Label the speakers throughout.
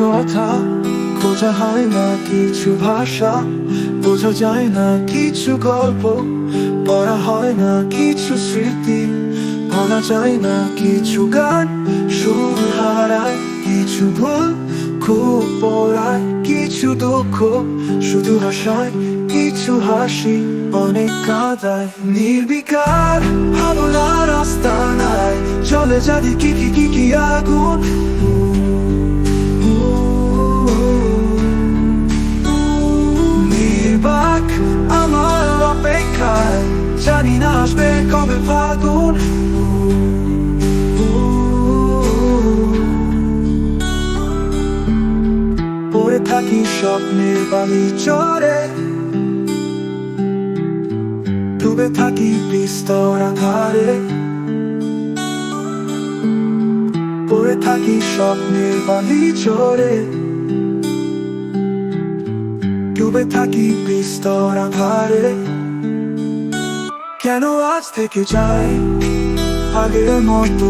Speaker 1: কথা, বোঝা হয় না কিছু ভাষা, বোঝা যায় না কিছু গল্প, পড়া হয় না কিছু স্মৃতি, বলা যায় না কিছু গান, সুর হারায়, কিছু ভুল, খুব পড়ায়, কিছু দুঃখ, শুধু হাসায়, কিছু হাসি, অনেক কাদায়, নির্বিকার, ভাবনার রাস্তা নাই চলে যাদি কি কি কি আগুন। জানি না আসবে কবে ফাগুন। পড়ে থাকি স্বপ্নের বালি চরে। ডুবে থাকি বিস্তর আধারে। পড়ে থাকি স্বপ্নের বালি চরে। ডুবে থাকি বিস্তর আধারে। কেন আজ থেকে যাই? আগের মতো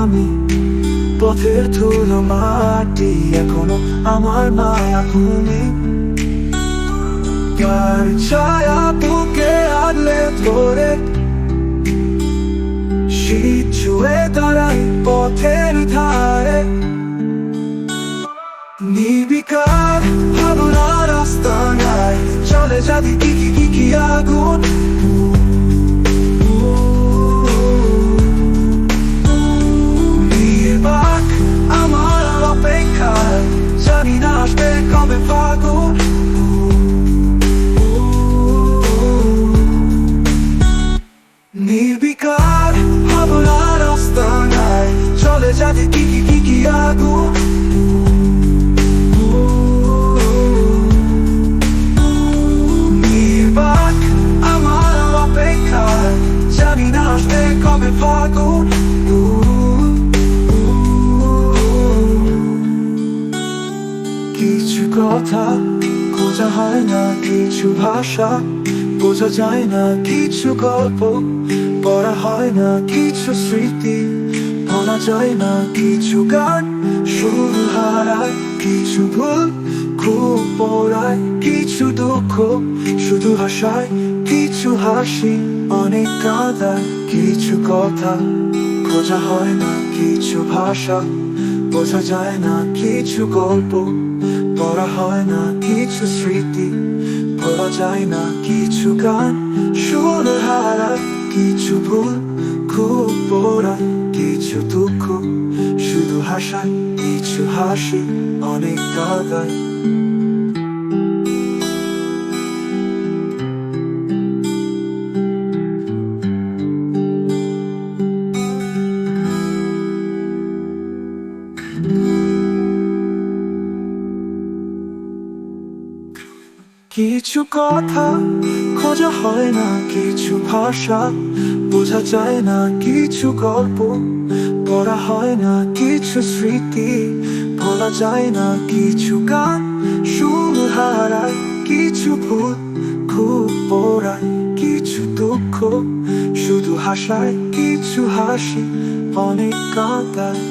Speaker 1: আমি, পথের ধুলো মাটি, এখনও আমার মায়া ভূমি কার ছায়া বুকে আদলে ধরে শীত ছুঁয়ে দাঁড়াই পথের ধারে। নির্বিকার ভাবনা রাস্তা নাই। চলে যাবি কি কি আগুন? ভাষা বোঝা যায় না, কিছু গল্প পড়া হয় না, কিছু স্মৃতি বলা যায় না, কিছু গান সুর হারায় কিছু ভুল খুব পড়ায় কিছু দুঃখ, শুধু হাসায় কিছু হাসি, অনেক কাদায় কিছু কথা খোঁজা হয় না, কিছু ভাষা বোঝা যায় না, কিছু গল্প পড়া হয় না, কিছু স্মৃতি বলা যায় না, কিছু গান সুর হারায়, কিছু ভুল খুব পড়ায়, কিছু দুঃখ শুধু হাসায়, কিছু হাসি, অনেক কাদায়। কিছু কথা খোঁজা হয় না, কিছু ভাষা বোঝা যায় না, কিছু গল্প পড়া হয় না, কিছু স্মৃতি বলা যায় না, কিছু গান সুর হারায়, কিছু ভুল খুব পড়ায়, কিছু দুঃখ শুধু হাসায়, কিছু হাসি অনেক কাঁদায়।